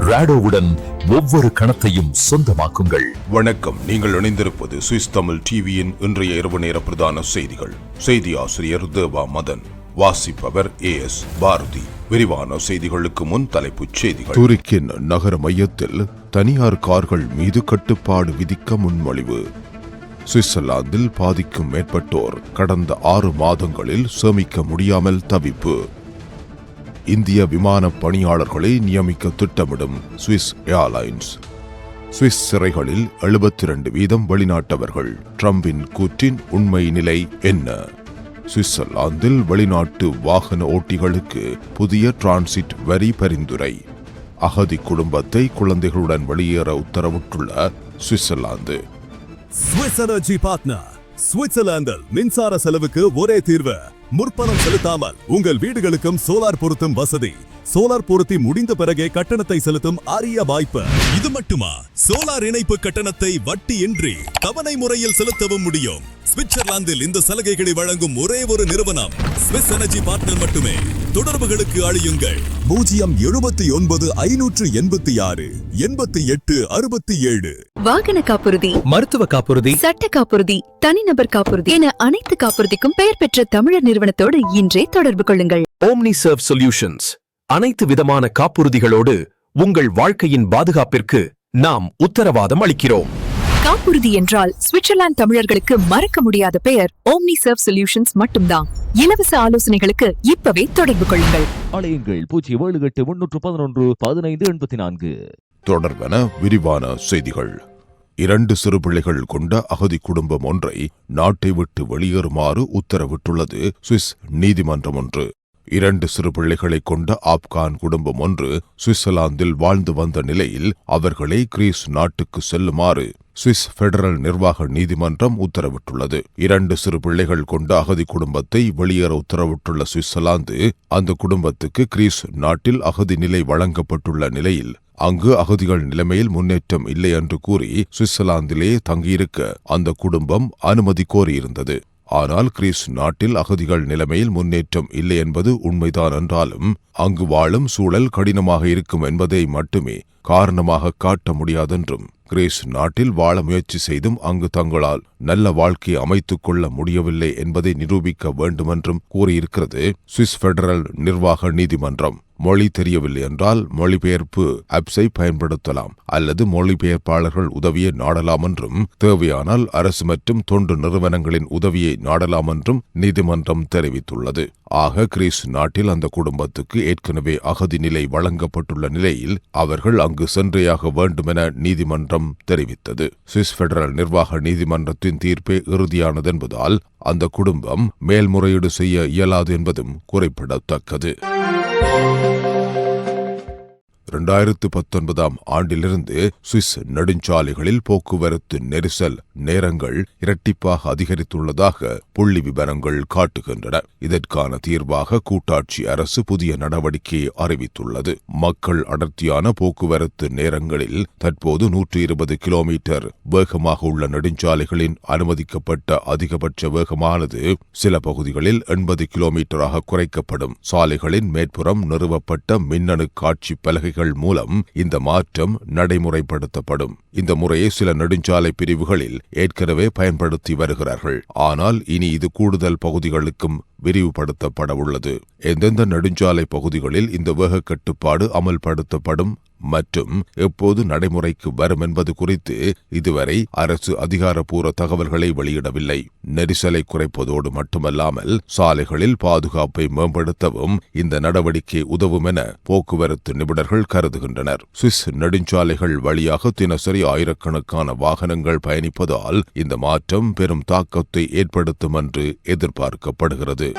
ராடோவுடன் ஒவ்வொரு கணத்தையும் சொந்தமாக்குங்கள். வணக்கம். நீங்கள் இணைந்திருப்பது சுவிஸ் தமிழ் டிவியின் இன்றைய இரவு நேர பிரதான செய்திகள். செய்தி ஆசிரியர் தேவா மதன் வாசிப்பவர் ஏ எஸ் பாரதி. விரிவான செய்திகளுக்கு முன் தலைப்புச் செய்திகள். துருக்கின் நகர மையத்தில் தனியார் கார்கள் மீது கட்டுப்பாடு விதிக்க முன்மொழிவு. சுவிட்சர்லாந்தில் பாதிக்கும் மேற்பட்டோர் கடந்த ஆறு மாதங்களில் சேமிக்க முடியாமல் தவிப்பு. இந்திய விமான பணியாளர்களை நியமிக்க திட்டமிடும் சுவிஸ் ஏர்லைன்ஸ். சுவிஸ் சிறைகளில் 72% வீதம் வெளிநாட்டவர்கள். ட்ரம்பின் கூற்றின் உண்மை நிலை என்ன? சுவிட்சர்லாந்தில் வெளிநாட்டு வாகன ஓட்டிகளுக்கு புதிய டிரான்சிட் வரி பரிந்துரை. அகதி குடும்பத்தை குழந்தைகளுடன் வெளியேற உத்தரவிட்டுள்ள சுவிட்சர்லாந்து. சுவிட்சர்லாந்தில் மின்சார செலவுக்கு ஒரே தீர்வு. முற்பணம் செலுத்தாமல் உங்கள் வீடுகளுக்கும் சோலார் பொருத்தும் வசதி. சோலார் பொருத்தி முடிந்த பிறகே கட்டணத்தை செலுத்தும் அரிய வாய்ப்பு. இது மட்டுமா? சோலார் இணைப்பு கட்டணத்தை வட்டியின்றி தவணை முறையில் செலுத்தவும் முடியும். சுவிட்சர்லாந்தில் இந்த சலுகைகளை வழங்கும் ஒரே ஒரு நிறுவனம். ஸ்விஸ் எனர்ஜி பார்ட்னர் மட்டுமே. தொடர்புகளுக்கு அழியுங்கள். பூஜ்ஜியம் எழுபத்தி ஒன்பது ஐநூற்று எண்பத்தி ஆறு எண்பத்தி எட்டு அறுபத்தி ஏழு. வாகன காப்புறுதி மருத்துவ காப்புறுதி சட்ட காப்புறுதி தனிநபர் காப்புறுதி என அனைத்து காப்புறுதிக்கும் பெயர் பெற்ற தமிழர் நிறுவனத்தோடு இன்றே தொடர்பு கொள்ளுங்கள். ஓம்னி சர்வ் சொல்யூஷன்ஸ் அனைத்து விதமான காப்புறுதிகளோடு உங்கள் வாழ்க்கையின் பாதுகாப்பிற்கு நாம் உத்தரவாதம் அளிக்கிறோம். காப்புறுதி என்றால் சுவிட்சர்லாந்து தமிழர்களுக்கு மறக்க முடியாத பெயர் ஓம்னி சர்வ் சொல்யூஷன்ஸ் மட்டும்தான். இலவச ஆலோசனைகளுக்கு இப்பவே தொடர்பு கொள்ளுங்கள். அலையுங்கள் பூஜ்ஜியம் ஏழு எட்டு முன்னூற்று பதினொன்று பதினைந்து எண்பத்தி நான்கு. தொடர்பென விரிவான செய்திகள். இரண்டு சிறு பிள்ளைகள் கொண்ட அகதி குடும்பம் ஒன்றை நாட்டை விட்டு வெளியேறுமாறு உத்தரவிட்டுள்ளது சுவிஸ் நீதிமன்றம் ஒன்று. இரண்டு சிறு பிள்ளைகளை கொண்ட ஆப்கான் குடும்பம் ஒன்று சுவிட்சர்லாந்தில் வாழ்ந்து வந்த நிலையில் அவர்களை கிரீஸ் நாட்டுக்கு செல்லுமாறு சுவிஸ் பெடரல் நிர்வாக நீதிமன்றம் உத்தரவிட்டுள்ளது. இரண்டு சிறு பிள்ளைகள் கொண்ட அகதி குடும்பத்தை வெளியேற உத்தரவிட்டுள்ள சுவிட்சர்லாந்து அந்த குடும்பத்துக்கு கிரீஸ் நாட்டில் அகதி நிலை வழங்கப்பட்டுள்ள நிலையில் அங்கு அகதிகள் நிலைமையில் முன்னேற்றம் இல்லை என்று கூறி சுவிட்சர்லாந்திலே தங்கியிருக்க அந்த குடும்பம் அனுமதி கோரியிருந்தது. ஆனால் கிரீஸ் நாட்டில் அகதிகள் நிலைமையில் முன்னேற்றம் இல்லை என்பது உண்மைதான் என்றாலும் அங்கு வாழும் சூழல் கடினமாக இருக்கும் என்பதை மட்டுமே காரணமாக காட்ட முடியாதென்றும் கிரீஸ் நாட்டில் வாழ முயற்சி செய்தும் அங்கு தங்களால் நல்ல வாழ்க்கையை அமைத்துக் கொள்ள முடியவில்லை என்பதை நிரூபிக்க வேண்டுமென்றும் கூறியிருக்கிறது சுவிஸ் பெடரல் நிர்வாக நீதிமன்றம். மொழி தெரியவில்லை என்றால் மொழிபெயர்ப்பு ஆப்ஸை பயன்படுத்தலாம் அல்லது மொழிபெயர்ப்பாளர்கள் உதவியை நாடலாம் என்றும் தேவையானால் அரசு மற்றும் தொண்டு நிறுவனங்களின் உதவியை நாடலாம் என்றும் நீதிமன்றம் தெரிவித்துள்ளது. ஆக கிரீஸ் நாட்டில் அந்த குடும்பத்துக்கு ஏற்கனவே அகதி நிலை வழங்கப்பட்டுள்ள நிலையில் அவர்கள் அங்கு சென்றேயாக வேண்டுமென நீதிமன்றம் தெரிவித்தது. சுவிஸ் பெடரல் நிர்வாக நீதிமன்றத்தின் தீர்ப்பே இறுதியானது என்பதால் அந்த குடும்பம் மேல்முறையீடு செய்ய இயலாது என்பதும் குறிப்பிடத்தக்கது. இரண்டாயிரத்து பத்தொன்பதாம் ஆண்டிலிருந்து சுவிஸ் நெடுஞ்சாலைகளில் போக்குவரத்து நெரிசல் நேரங்கள் இரட்டிப்பாக அதிகரித்துள்ளதாக புள்ளி விவரங்கள் காட்டுகின்றன. இதற்கான தீர்வாக கூட்டாட்சி அரசு புதிய நடவடிக்கையை அறிவித்துள்ளது. மக்கள் அடர்த்தியான போக்குவரத்து நேரங்களில் தற்போது நூற்று இருபது கிலோமீட்டர் வேகமாக உள்ள நெடுஞ்சாலைகளின் அனுமதிக்கப்பட்ட அதிகபட்ச வேகமானது சில பகுதிகளில் எண்பது கிலோமீட்டராக குறைக்கப்படும். சாலைகளின் மேற்புறம் நிறுவப்பட்ட மின்னணு காட்சி பலகைகள் மூலம் இந்த மாற்றம் நடைமுறைப்படுத்தப்படும். இந்த முறையை சில நெடுஞ்சாலை பிரிவுகளில் ஏற்கனவே பயன்படுத்தி வருகிறார்கள். ஆனால் இனி இது கூடுதல் பகுதிகளுக்கும் விரிவுபடுத்தப்பட உள்ளது எந்தெந்த நெடுஞ்சாலை பகுதிகளில் இந்த வேக கட்டுப்பாடு அமல்படுத்தப்படும் மற்றும் எப்போது நடைமுறைக்கு வரும் என்பது குறித்து இதுவரை அரசு அதிகாரப்பூர்வ தகவல்களை வெளியிடவில்லை. நெரிசலை குறைப்பதோடு மட்டுமல்லாமல் சாலைகளில் பாதுகாப்பை மேம்படுத்தவும் இந்த நடவடிக்கை உதவும் என போக்குவரத்து நிபுணர்கள் கருதுகின்றனர். சுவிஸ் நெடுஞ்சாலைகள் வழியாக தினசரி ஆயிரக்கணக்கான வாகனங்கள் பயணிப்பதால் இந்த மாற்றம் பெரும் தாக்கத்தை ஏற்படுத்தும் என்று எதிர்பார்க்கப்படுகிறது.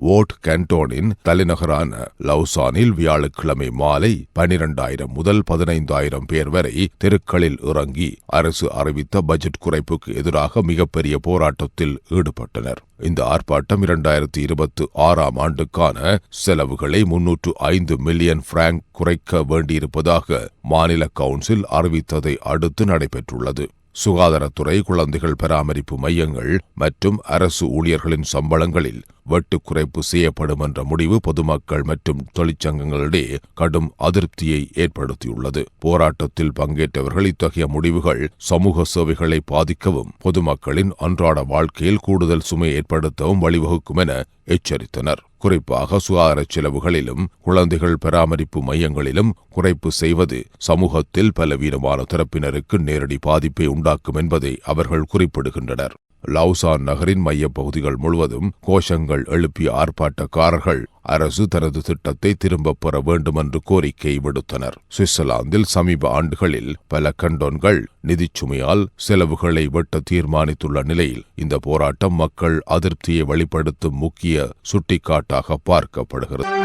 ஓட் கேண்டோனின் தலைநகரான லவுசானில் வியாழக்கிழமை மாலை பனிரெண்டாயிரம் முதல் பதினைந்தாயிரம் பேர் வரை தெருக்களில் இறங்கி அரசு அறிவித்த பட்ஜெட் குறைப்புக்கு எதிராக மிகப்பெரிய போராட்டத்தில் ஈடுபட்டனர். இந்த ஆர்ப்பாட்டம் இரண்டாயிரத்தி இருபத்தி ஆறாம் ஆண்டுக்கான செலவுகளை முன்னூற்று ஐந்து மில்லியன் பிராங்க் குறைக்க வேண்டியிருப்பதாக மாநில கவுன்சில் அறிவித்ததை அடுத்து நடைபெற்றுள்ளது. சுகாதாரத்துறை குழந்தைகள் பராமரிப்பு மையங்கள் மற்றும் அரசு ஊழியர்களின் சம்பளங்களில் வெட்டு குறைப்பு செய்யப்படும் என்ற முடிவு பொதுமக்கள் மற்றும் தொழிற்சங்கங்களிடையே கடும் அதிருப்தியை ஏற்படுத்தியுள்ளது. போராட்டத்தில் பங்கேற்றவர்கள் இத்தகைய முடிவுகள் சமூக சேவைகளை பாதிக்கவும் பொதுமக்களின் அன்றாட வாழ்க்கையில் கூடுதல் சுமை ஏற்படுத்தவும் வழிவகுக்கும் என எச்சரித்தனர். குறிப்பாக சுகாதார செலவுகளிலும் குழந்தைகள் பராமரிப்பு மையங்களிலும் குறைப்பு செய்வது சமூகத்தில் பலவீனமான தரப்பினருக்கு நேரடி பாதிப்பை உண்டாக்கும் என்பதை அவர்கள் குறிப்பிடுகின்றனர். லவுசான் நகரின் மையப் பகுதிகள் முழுவதும் கோஷங்கள் எழுப்பிய ஆர்ப்பாட்டக்காரர்கள் அரசு தனது திட்டத்தை திரும்பப் பெற வேண்டும் என்று கோரிக்கை விடுத்தனர். சுவிட்சர்லாந்தில் சமீப ஆண்டுகளில் பல கண்டோன்கள் நிதிச்சுமையால் செலவுகளை வெட்ட தீர்மானித்துள்ள நிலையில் இந்த போராட்டம் மக்கள் அதிருப்தியை வெளிப்படுத்தும் முக்கிய சுட்டிக்காட்டாக பார்க்கப்படுகிறது.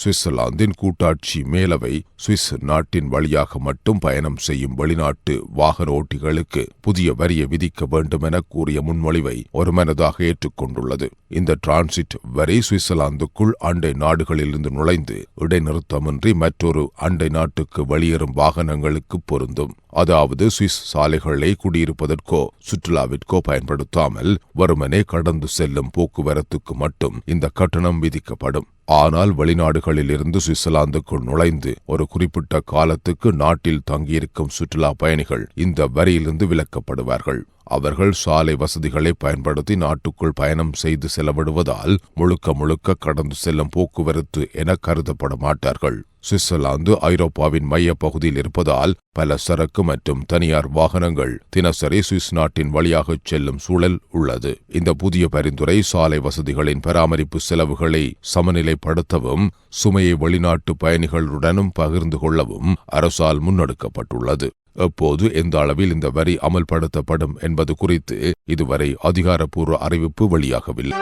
சுவிட்சர்லாந்தின் கூட்டாட்சி மேலவை சுவிஸ் நாட்டின் வழியாக மட்டும் பயணம் செய்யும் வெளிநாட்டு வாகன ஓட்டிகளுக்கு புதிய வரியை விதிக்க வேண்டும் என கூறிய முன்மொழிவை ஒருமனதாக ஏற்றுக்கொண்டுள்ளது. இந்த டிரான்சிட் வரி சுவிட்சர்லாந்துக்குள் அண்டை நாடுகளிலிருந்து நுழைந்து இடைநிறுத்தமின்றி மற்றொரு அண்டை நாட்டுக்கு வெளியேறும் வாகனங்களுக்கு பொருந்தும். அதாவது சுவிஸ் சாலைகளை குடியிருப்பதற்கோ சுற்றுலாவிற்கோ பயன்படுத்தாமல் வருமனே கடந்து செல்லும் போக்குவரத்துக்கு மட்டும் இந்த கட்டணம் விதிக்கப்படும். ஆனால் வெளிநாடுகளில் இருந்து சுவிட்சர்லாந்துக்குள் நுழைந்து ஒரு குறிப்பிட்ட காலத்துக்கு நாட்டில் தங்கியிருக்கும் சுற்றுலா பயணிகள் இந்த வரியிலிருந்து விலக்கப்படுவார்கள். அவர்கள் சாலை வசதிகளை பயன்படுத்தி நாட்டுக்குள் பயணம் செய்து செலவிடுவதால் முழுக்க முழுக்க கடந்து செல்லும் போக்குவரத்து என கருதப்பட மாட்டார்கள். சுவிட்சர்லாந்து ஐரோப்பாவின் மைய பகுதியில் இருப்பதால் பல சரக்கு மற்றும் தனியார் வாகனங்கள் தினசரி சுவிஸ் நாட்டின் வழியாகச் செல்லும் சூழல் உள்ளது. இந்த புதிய பரிந்துரை சாலை வசதிகளின் பராமரிப்பு செலவுகளை சமநிலைப்படுத்தவும் சுமையை வெளிநாட்டு பயணிகளுடனும் பகிர்ந்து கொள்ளவும் அரசால் முன்னெடுக்கப்பட்டுள்ளது. எப்போது எந்த அளவில் இந்த வரி அமல்படுத்தப்படும் என்பது குறித்து இதுவரை அதிகாரப்பூர்வ அறிவிப்பு வெளியாகவில்லை.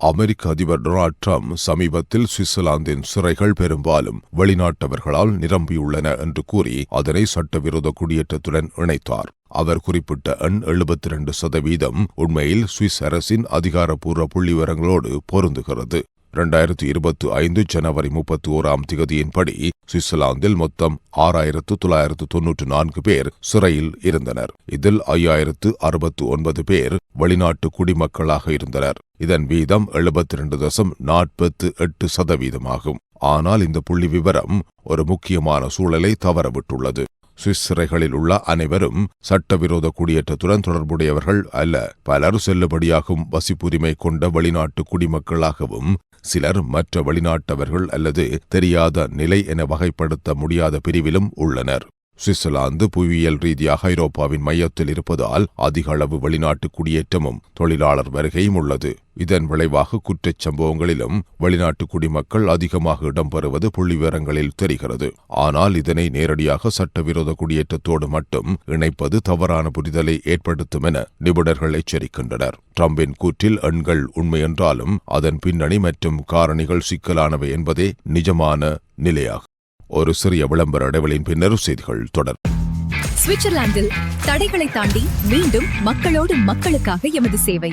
அமெரிக்க அதிபர் டொனால்ட் ட்ரம்ப் சமீபத்தில் சுவிட்சர்லாந்தின் சிறைகள் பெரும்பாலும் வெளிநாட்டவர்களால் நிரம்பியுள்ளன என்று கூறி அதனை சட்டவிரோத குடியேற்றத்துடன் இணைத்தார். அவர் குறிப்பிட்ட எண் எழுபத்தி இரண்டு சதவீதம் உண்மையில் சுவிஸ் அரசின் அதிகாரப்பூர்வ புள்ளிவிவரங்களோடு பொருந்துகிறது. இரண்டாயிரத்து இருபத்தி ஐந்து ஜனவரி முப்பத்தி ஓராம் திகதியின்படி சுவிட்சர்லாந்தில் மொத்தம் ஆறாயிரத்து தொள்ளாயிரத்து தொன்னூற்று நான்கு பேர் சிறையில் இருந்தனர். இதில் ஐயாயிரத்து அறுபத்து ஒன்பது பேர் வெளிநாட்டு குடிமக்களாக இருந்தனர். இதன் வீதம் எழுபத்தி இரண்டு தசம் நாற்பத்து எட்டு சதவீதமாகும். ஆனால் இந்த புள்ளி விவரம் ஒரு முக்கியமான சூழலை தவறவிட்டுள்ளது. சுவிஸ் சிறைகளில் உள்ள அனைவரும் சட்டவிரோத குடியேற்றத்துடன் தொடர்புடையவர்கள் அல்ல. பலர் செல்லுபடியாகும் வசிப்புரிமை கொண்ட வெளிநாட்டு குடிமக்களாகவும் சிலர் மற்ற வெளிநாட்டவர்கள் அல்லது தெரியாத நிலை என வகைப்படுத்த முடியாத பிரிவிலும் உள்ளனர். சுவிட்சர்லாந்து புவியியல் ரீதியாக ஐரோப்பாவின் மையத்தில் இருப்பதால் அதிக அளவு வெளிநாட்டு குடியேற்றமும் தொழிலாளர் வருகையும் உள்ளது. இதன் விளைவாக குற்றச் சம்பவங்களிலும் வெளிநாட்டு குடிமக்கள் அதிகமாக இடம்பெறுவது புள்ளிவிவரங்களில் தெரிகிறது. ஆனால் இதனை நேரடியாக சட்டவிரோத குடியேற்றத்தோடு மட்டும் இணைப்பது தவறான புரிதலை ஏற்படுத்தும் என நிபுணர்கள் எச்சரிக்கின்றனர். ட்ரம்பின் கூற்றில் எண்கள் உண்மையென்றாலும் அதன் பின்னணி மற்றும் காரணிகள் சிக்கலானவை என்பதே நிஜமான நிலையாகும். ஒரு சிறிய விளம்பர இடைவெளியின் பின்னர் செய்திகள் தொடர். சுவிட்சர்லாந்தில் தடைகளை தாண்டி மீண்டும் மக்களோடு மக்களுக்காக எமது சேவை.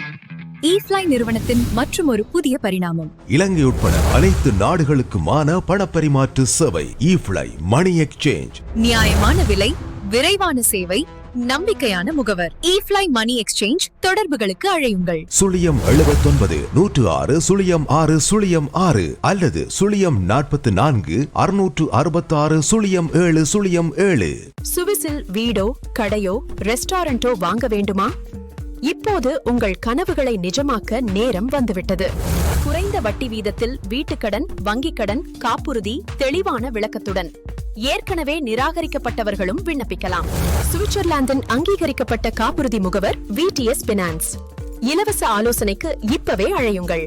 ஈஃப்ளை நிறுவனத்தின் மற்றும் ஒரு புதிய பரிணாமம். இலங்கை உட்பட அனைத்து நாடுகளுக்குமான பணப்பரிமாற்று சேவை இஃப்ளை மணி எக்ஸ்சேஞ்ச் நியாயமான விலை விரைவான சேவை நம்பிக்கையான முகவர். ஈஃப்ளை மணி எக்ஸ்சேஞ்ச் தொடர்புகளுக்கு அழையுங்கள். சுழியம் எழுபத்தொன்பது நூற்று ஆறு சுழியம் ஆறு சுழியம் ஆறு அல்லது சுழியம் நாற்பத்தி நான்கு அறுநூற்று அறுபத்தாறு சுழியம் ஏழு சுழியம் ஏழு. சுவிஸில் வீடோ கடையோ ரெஸ்டாரண்டோ வாங்க வேண்டுமா? இப்போது உங்கள் கனவுகளை நிஜமாக்க நேரம் வந்துவிட்டது. குறைந்த வட்டி வீதத்தில் வீட்டுக்கடன் வங்கிக் கடன் காப்புறுதி தெளிவான விளக்கத்துடன். ஏற்கனவே நிராகரிக்கப்பட்டவர்களும் விண்ணப்பிக்கலாம். சுவிட்சர்லாந்தின் அங்கீகரிக்கப்பட்ட காப்புறுதி முகவர் விடிஎஸ் பினான்ஸ் இலவச ஆலோசனைக்கு இப்பவே அழையுங்கள்.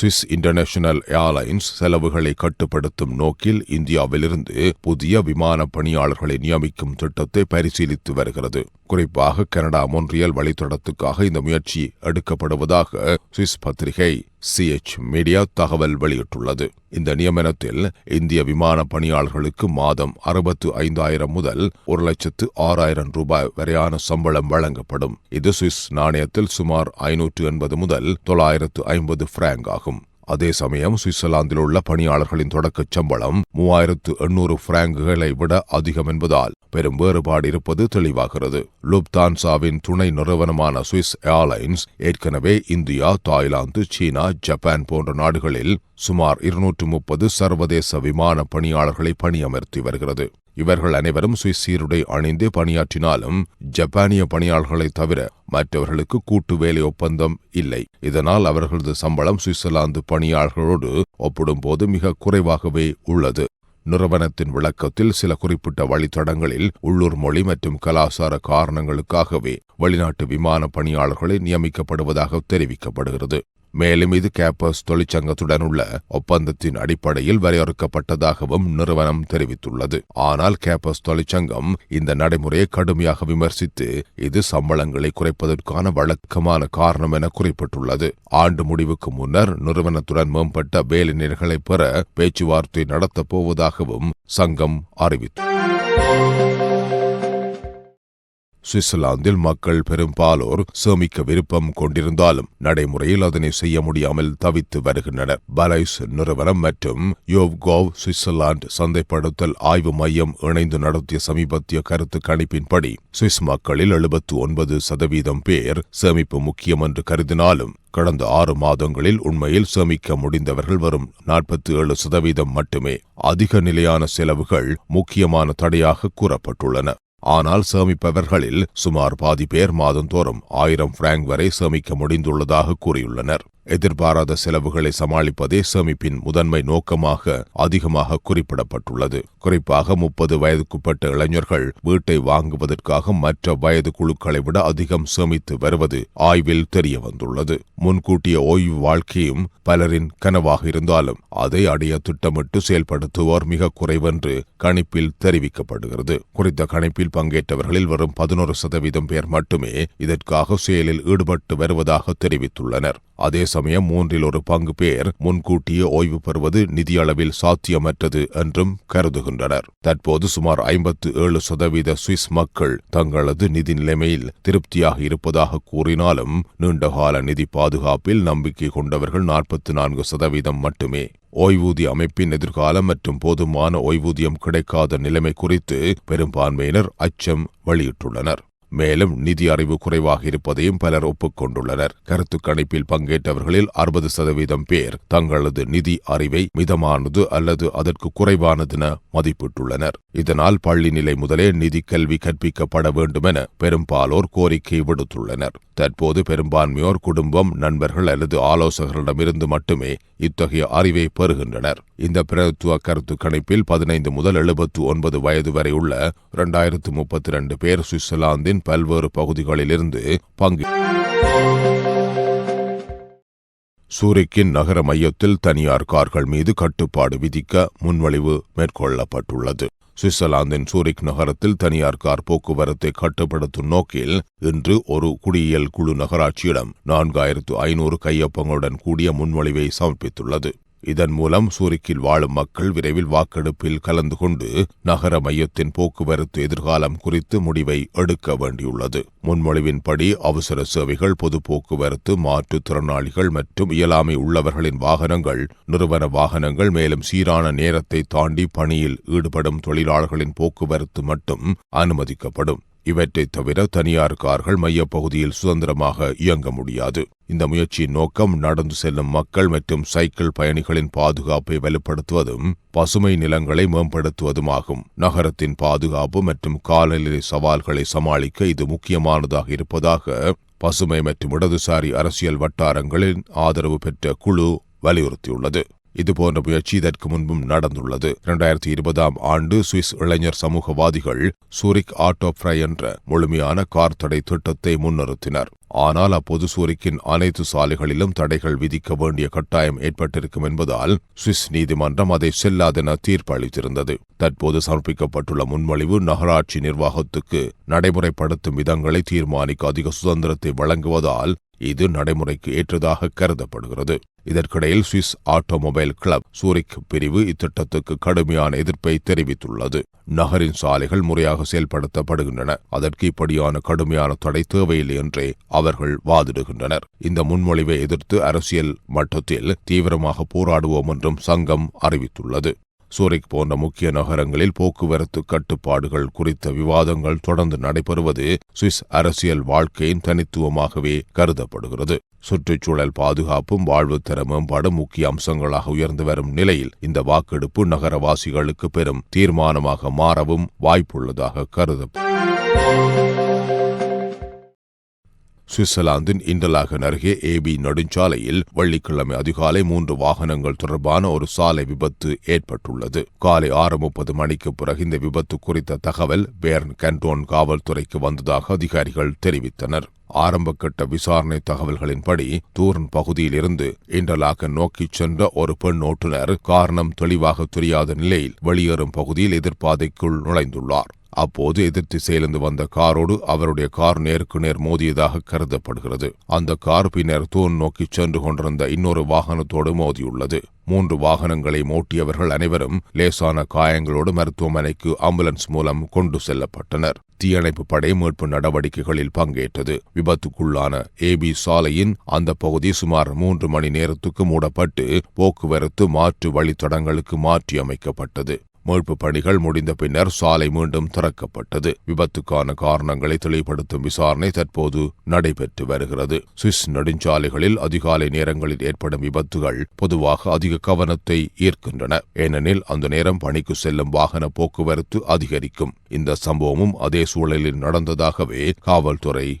சுவிஸ் இன்டர்நேஷனல் ஏர்லைன்ஸ் செலவுகளை கட்டுப்படுத்தும் நோக்கில் இந்தியாவிலிருந்து புதிய விமான பணியாளர்களை நியமிக்கும் திட்டத்தை பரிசீலித்து வருகிறது. குறிப்பாக கனடா மொன்றியல் வழித்தடத்துக்காக இந்த முயற்சி எடுக்கப்படுவதாக சுவிஸ் பத்திரிகை சிஎச் மீடியா தகவல் வெளியிட்டுள்ளது. இந்த நியமனத்தில் இந்திய விமான பணியாளர்களுக்கு மாதம் அறுபத்து ஐந்தாயிரம் முதல் ஒரு லட்சத்து ஆறாயிரம் ரூபாய் வரையான சம்பளம் வழங்கப்படும். இது சுவிஸ் நாணயத்தில் சுமார் ஐநூற்று எண்பது முதல் தொள்ளாயிரத்து ஐம்பது பிராங்க் ஆகும். அதே சமயம் சுவிட்சர்லாந்தில் உள்ள பணியாளர்களின் தொடக்கச் சம்பளம் மூவாயிரத்து எண்ணூறு பிராங்குகளை விட அதிகம் என்பதால் பெரும் வேறுபாடு இருப்பது தெளிவாகிறது. லுப்தான்சாவின் துணை நிறுவனமான சுவிஸ் ஏர்லைன்ஸ் ஏற்கனவே இந்தியா தாய்லாந்து சீனா ஜப்பான் போன்ற நாடுகளில் சுமார் இருநூற்று முப்பது சர்வதேச விமான பணியாளர்களை பணியமர்த்தி வருகிறது. இவர்கள் அனைவரும் சுவிஸ் சீருடை அணிந்து பணியாற்றினாலும் ஜப்பானிய பணியாளர்களை தவிர மற்றவர்களுக்கு கூட்டு வேலை ஒப்பந்தம் இல்லை. இதனால் அவர்களது சம்பளம் சுவிட்சர்லாந்து பணியாளர்களோடு ஒப்பிடும்போது மிக குறைவாகவே உள்ளது. நிறுவனத்தின் விளக்கத்தில் சில குறிப்பிட்ட வழித்தடங்களில் உள்ளூர் மொழி மற்றும் கலாச்சார காரணங்களுக்காகவே வெளிநாட்டு விமான பணியாளர்களை நியமிக்கப்படுவதாக தெரிவிக்கப்படுகிறது. மேலும் இது கேப்பஸ் தொழிற்சங்கத்துடன் உள்ள ஒப்பந்தத்தின் அடிப்படையில் வரையறுக்கப்பட்டதாகவும் நிறுவனம் தெரிவித்துள்ளது. ஆனால் கேப்பஸ் தொழிற்சங்கம் இந்த நடைமுறையை கடுமையாக விமர்சித்து இது சம்பளங்களை குறைப்பதற்கான வழக்கமான காரணம் என குறிப்பிட்டுள்ளது. ஆண்டு முடிவுக்கு முன்னர் நிறுவனத்துடன் மேம்பட்ட வேலைநிலைகளை பெற பேச்சுவார்த்தை நடத்தப் போவதாகவும் சங்கம் அறிவித்தது சுவிட்சர்லாந்தில் மக்கள் பெரும்பாலோர் சேமிக்க விருப்பம் கொண்டிருந்தாலும் நடைமுறையில் அதனை செய்ய முடியாமல் தவித்து வருகின்றனர். பலைஸ் நிறுவனம் மற்றும் யோவ்கோவ் சுவிட்சர்லாந்து சந்தைப்படுத்தல் ஆய்வு மையம் இணைந்து நடத்திய சமீபத்திய கருத்து கணிப்பின்படி சுவிஸ் மக்களில் எழுபத்து ஒன்பது சதவீதம் பேர் சேமிப்பு முக்கியம் என்று கருதினாலும் கடந்த ஆறு மாதங்களில் உண்மையில் சேமிக்க முடிந்தவர்கள் வரும் நாற்பத்தி ஏழு சதவீதம் மட்டுமே. அதிக நிலையான செலவுகள் முக்கியமான தடையாக கூறப்பட்டுள்ளன. ஆனால் சேமிப்பவர்களில் சுமார் பாதி பேர் மாதந்தோறும் ஆயிரம் பிராங்க் வரை சேமிக்க முடிந்துள்ளதாக கூறியுள்ளனர். எதிர்பாராத செலவுகளை சமாளிப்பதே சேமிப்பின் முதன்மை நோக்கமாக அதிகமாக குறிப்பிடப்பட்டுள்ளது. குறிப்பாக முப்பது வயதுக்குட்பட்ட இளைஞர்கள் வீட்டை வாங்குவதற்காக மற்ற வயது குழுக்களை விட அதிகம் சேமித்து வருவது ஆய்வில் தெரிய வந்துள்ளது முன்கூட்டிய ஓய்வு வாழ்க்கையும் பலரின் கனவாக இருந்தாலும் அதை அடைய திட்டமிட்டு செயல்படுத்துவோர் மிக குறைவென்று கணிப்பில் தெரிவிக்கப்படுகிறது. குறித்த கணிப்பில் பங்கேற்றவர்களில் வரும் பதினோரு சதவீதம் பேர் மட்டுமே இதற்காக செயலில் ஈடுபட்டு வருவதாக தெரிவித்துள்ளனர். அதே சமயம் மூன்றில் ஒரு பங்கு பேர் முன்கூட்டியே ஓய்வு பெறுவது நிதியளவில் சாத்தியமற்றது என்றும் கருதுகின்றனர். தற்போது சுமார் ஐம்பத்து ஏழு சதவீத சுவிஸ் மக்கள் தங்களது நிதி நிலைமையில் திருப்தியாக இருப்பதாக கூறினாலும் நீண்டகால நிதி பாதுகாப்பில் நம்பிக்கை கொண்டவர்கள் நாற்பத்தி நான்கு சதவீதம் மட்டுமே. ஓய்வூதிய அமைப்பின் எதிர்காலம் மற்றும் போதுமான ஓய்வூதியம் கிடைக்காத நிலைமை குறித்து பெரும்பான்மையினர் அச்சம் வெளியிட்டுள்ளனர். மேலும் நிதி அறிவு குறைவாக இருப்பதையும் பலர் ஒப்புக்கொண்டுள்ளனர். கருத்து கணிப்பில் பங்கேற்றவர்களில் அறுபது சதவீதம் பேர் தங்களது நிதி அறிவை மிதமானது அல்லது அதற்கு குறைவானதென மதிப்பிட்டுள்ளனர். இதனால் பள்ளி நிலை முதலே நிதி கல்வி கற்பிக்கப்பட வேண்டுமென பெரும்பாலோர் கோரிக்கை விடுத்துள்ளனர். தற்போது பெரும்பான்மையோர் குடும்பம் நண்பர்கள் அல்லது ஆலோசகர்களிடமிருந்து மட்டுமே இத்தகைய அறிவை பெறுகின்றனர். இந்த பிரத்துவ கருத்து கணிப்பில் பதினைந்து முதல் எழுபத்து ஒன்பது வயது வரை உள்ள இரண்டாயிரத்து முப்பத்தி ரெண்டு பேர் சுவிட்சர்லாந்தின் பல்வேறு பகுதிகளிலிருந்து பங்கு சூரிக்கின் நகர மையத்தில் தனியார் கார்கள் மீது கட்டுப்பாடு விதிக்க முன்வழிவு மேற்கொள்ளப்பட்டுள்ளது. சுவிட்சர்லாந்தின் சூரிக் நகரத்தில் தனியார் கார் போக்குவரத்தை கட்டுப்படுத்தும் நோக்கில் இன்று ஒரு குடியியல் குழு நகராட்சியிடம் நான்காயிரத்து ஐநூறு கையொப்பங்களுடன் கூடிய முன்மொழிவை சமர்ப்பித்துள்ளது. இதன் மூலம் சூரிக்கில் வாழும் மக்கள் விரைவில் வாக்கெடுப்பில் கலந்து கொண்டு நகர மையத்தின் போக்குவரத்து எதிர்காலம் குறித்து முடிவை எடுக்க வேண்டியுள்ளது. முன்மொழிவின்படி அவசர சேவைகள் பொது போக்குவரத்து மாற்றுத்திறனாளிகள் மற்றும் இயலாமை உள்ளவர்களின் வாகனங்கள் நிறுவன வாகனங்கள் மேலும் சீரான நேரத்தை தாண்டி பணியில் ஈடுபடும் தொழிலாளர்களின் போக்குவரத்து மட்டும் அனுமதிக்கப்படும். இவற்றைத் தவிர தனியார் கார்கள் மையப்பகுதியில் சுதந்திரமாக இயங்க முடியாது. இந்த முயற்சியின் நோக்கம் நடந்து செல்லும் மக்கள் மற்றும் சைக்கிள் பயணிகளின் பாதுகாப்பை வலுப்படுத்துவதும் பசுமை நிலங்களை மேம்படுத்துவதுமாகும். நகரத்தின் பாதுகாப்பு மற்றும் காலநிலை சவால்களை சமாளிக்க இது முக்கியமானதாக இருப்பதாக பசுமை மற்றும் இடதுசாரி அரசியல் வட்டாரங்களின் ஆதரவு பெற்ற குழு வலியுறுத்தியுள்ளது. இதுபோன்ற முயற்சி இதற்கு முன்பும் நடந்துள்ளது. இரண்டாயிரத்தி இருபதாம் ஆண்டு சுவிஸ் இளைஞர் சமூகவாதிகள் சூரிக் ஆட்டோ ஃப்ரை என்ற முழுமையான கார் தடை திட்டத்தை முன்னிறுத்தினர். ஆனால் அப்போது சூரிக்கின் அனைத்து சாலைகளிலும் தடைகள் விதிக்க வேண்டிய கட்டாயம் ஏற்பட்டிருக்கும் என்பதால் சுவிஸ் நீதிமன்றம் அதை செல்லாதென தீர்ப்பு அளித்திருந்தது தற்போது சமர்ப்பிக்கப்பட்டுள்ள முன்மொழிவு நகராட்சி நிர்வாகத்துக்கு நடைமுறைப்படுத்தும் விதங்களை தீர்மானிக்க அதிக சுதந்திரத்தை வழங்குவதால் இது நடைமுறைக்கு ஏற்றதாக கருதப்படுகிறது. இதற்கிடையில் சுவிஸ் ஆட்டோமொபைல் கிளப் சூரிக் பிரிவு இத்திட்டத்துக்கு கடுமையான எதிர்ப்பை தெரிவித்துள்ளது. நகரின் சாலைகள் முறையாக செயல்படுத்தப்படுகின்றன. அதற்கு இப்படியான கடுமையான தடை தேவையில்லை என்றே அவர்கள் வாதிடுகின்றனர். இந்த முன்மொழிவை எதிர்த்து அரசியல் மட்டத்தில் தீவிரமாக போராடுவோம் என்றும் சங்கம் அறிவித்துள்ளது. சூரிக் போன்ற முக்கிய நகரங்களில் போக்குவரத்து கட்டுப்பாடுகள் குறித்த விவாதங்கள் தொடர்ந்து நடைபெறுவது சுவிஸ் அரசியல் வாழ்க்கையின் தனித்துவமாகவே கருதப்படுகிறது. சுற்றுச்சூழல் பாதுகாப்பும் வாழ்வுத்தர மேம்பாடும் முக்கிய அம்சங்களாக உயர்ந்து வரும் நிலையில் இந்த வாக்கெடுப்பு நகரவாசிகளுக்கு பெரும் தீர்மானமாக மாறவும் வாய்ப்புள்ளதாக கருதப்படுகிறது சுவிட்சர்லாந்தின் இண்டலாகன் அருகே ஏபி நெடுஞ்சாலையில் வெள்ளிக்கிழமை அதிகாலை மூன்று வாகனங்கள் தொடர்பான ஒரு சாலை விபத்து ஏற்பட்டுள்ளது. காலை ஆறு முப்பது மணிக்கு பிறகு இந்த விபத்து குறித்த தகவல் பேர்ன் கண்டோன் காவல்துறைக்கு வந்ததாக அதிகாரிகள் தெரிவித்தனர். ஆரம்பகட்ட விசாரணை தகவல்களின்படி தூரன் பகுதியிலிருந்து இன்டர்லாக்கன் நோக்கிச் சென்ற ஒரு பெண் ஓட்டுநர் காரணம் தெளிவாக தெரியாத நிலையில் வெளியேறும் பகுதியில் எதிர்ப்பாதைக்குள் நுழைந்துள்ளார். அப்போது எதிர் திசையிலிருந்து வந்த காரோடு அவருடைய கார் நேருக்கு நேர் மோதியதாக கருதப்படுகிறது. அந்த கார் பின்னர் தூண் நோக்கி சென்று கொண்டிருந்த இன்னொரு வாகனத்தோடு மோதியுள்ளது. மூன்று வாகனங்களை மோட்டியவர்கள் அனைவரும் லேசான காயங்களோடு மருத்துவமனைக்கு ஆம்புலன்ஸ் மூலம் கொண்டு செல்லப்பட்டனர். தீயணைப்பு படை மீட்பு நடவடிக்கைகளில் பங்கேற்றது. விபத்துக்குள்ளான ஏபி சாலையின் அந்த பகுதி சுமார் மூன்று மணி நேரத்துக்கு மூடப்பட்டு போக்குவரத்து மாற்று வழித்தடங்களுக்கு மாற்றியமைக்கப்பட்டது. அமைக்கப்பட்டது மீட்பு பணிகள் முடிந்த பின்னர் சாலை மீண்டும் திறக்கப்பட்டது. விபத்துக்கான காரணங்களை தெளிவுபடுத்தும் விசாரணை தற்போது நடைபெற்று வருகிறது. சுவிஸ் நெடுஞ்சாலைகளில் அதிகாலை நேரங்களில் ஏற்படும் விபத்துகள் பொதுவாக அதிக கவனத்தை ஈர்க்கின்றன. ஏனெனில் அந்த நேரம் பணிக்கு செல்லும் வாகன போக்குவரத்து அதிகரிக்கும். இந்த சம்பவமும் அதே சூழலில் நடந்ததாகவே காவல்துறை